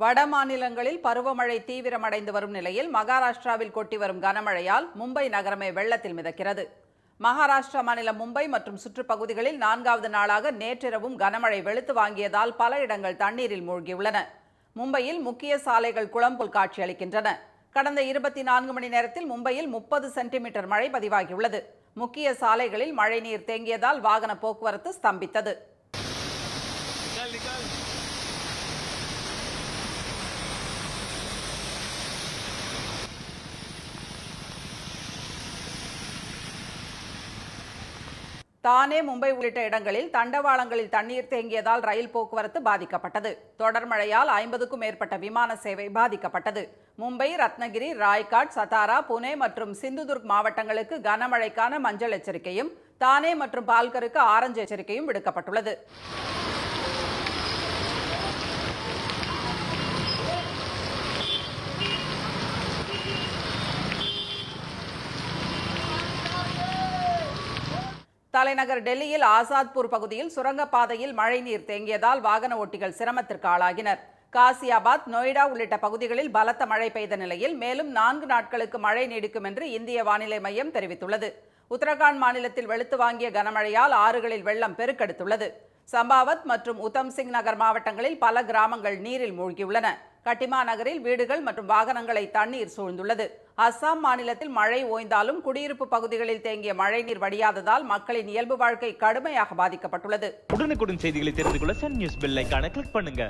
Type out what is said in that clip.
வட மாநிலங்களில் பருவமழை தீவிரமடைந்து வரும் நிலையில் மகாராஷ்டிராவில் கொட்டி வரும் கனமழையால் மும்பை நகரமே வெள்ளத்தில் மிதக்கிறது. மகாராஷ்டிரா மாநிலம் மும்பை மற்றும் சுற்றுப்பகுதிகளில் நான்காவது நாளாக நேற்றிரவும் கனமழை வெளுத்து வாங்கியதால் பல இடங்கள் தண்ணீரில் மூழ்கியுள்ளன. மும்பையில் முக்கிய சாலைகள் குளம்போல் காட்சியளிக்கின்றன. கடந்த இருபத்தி நான்கு மணி நேரத்தில் மும்பையில் முப்பது சென்டிமீட்டர் மழை பதிவாகியுள்ளது. முக்கிய சாலைகளில் மழைநீர் தேங்கியதால் வாகன போக்குவரத்து ஸ்தம்பித்தது. தானே மும்பை உள்ளிட்ட இடங்களில் தண்டவாளங்களில் தண்ணீர் தேங்கியதால் ரயில் போக்குவரத்து பாதிக்கப்பட்டது. தொடர் மழையால் ஐம்பதுக்கும் மேற்பட்ட விமான சேவை பாதிக்கப்பட்டது. மும்பை ரத்னகிரி ராய்காட் சதாரா புனே மற்றும் சிந்துதுர்க் மாவட்டங்களுக்கு கனமழைக்கான மஞ்சள் எச்சரிக்கையும் தானே மற்றும் பால்கருக்கு ஆரஞ்சு எச்சரிக்கையும் விடுக்கப்பட்டுள்ளது. தலைநகர் டெல்லியில் ஆசாத்பூர் பகுதியில் சுரங்கப்பாதையில் மழைநீர் தேங்கியதால் வாகன ஓட்டிகள் சிரமத்திற்கு ஆளாகினர். காசியாபாத் நொய்டா உள்ளிட்ட பகுதிகளில் பலத்த மழை பெய்த நிலையில் மேலும் நான்கு நாட்களுக்கு மழை நீடிக்கும் என்று இந்திய வானிலை மையம் தெரிவித்துள்ளது. உத்தரகாண்ட் மாநிலத்தில் வெளுத்து வாங்கிய கனமழையால் ஆறுகளில் வெள்ளம் பெருக்கெடுத்துள்ளது. சம்பாவத் மற்றும் உத்தம் சிங் நகர் மாவட்டங்களில் பல கிராமங்கள் நீரில் மூழ்கியுள்ளன. கட்டிமா நகரில் வீடுகள் மற்றும் வாகனங்களை தண்ணீர் சூழ்ந்துள்ளது. அஸ்ஸாம் மாநிலத்தில் மழை ஓய்ந்தாலும் குடியிருப்பு பகுதிகளில் தேங்கிய மழைநீர் வடியாததால் மக்களின் இயல்பு வாழ்க்கை கடுமையாக பாதிக்கப்பட்டுள்ளது. உடனுக்குடன் செய்திகளை தெரிந்து கொள்ள சன் நியூஸ் பெல் ஐகானை கிளிக் பண்ணுங்க.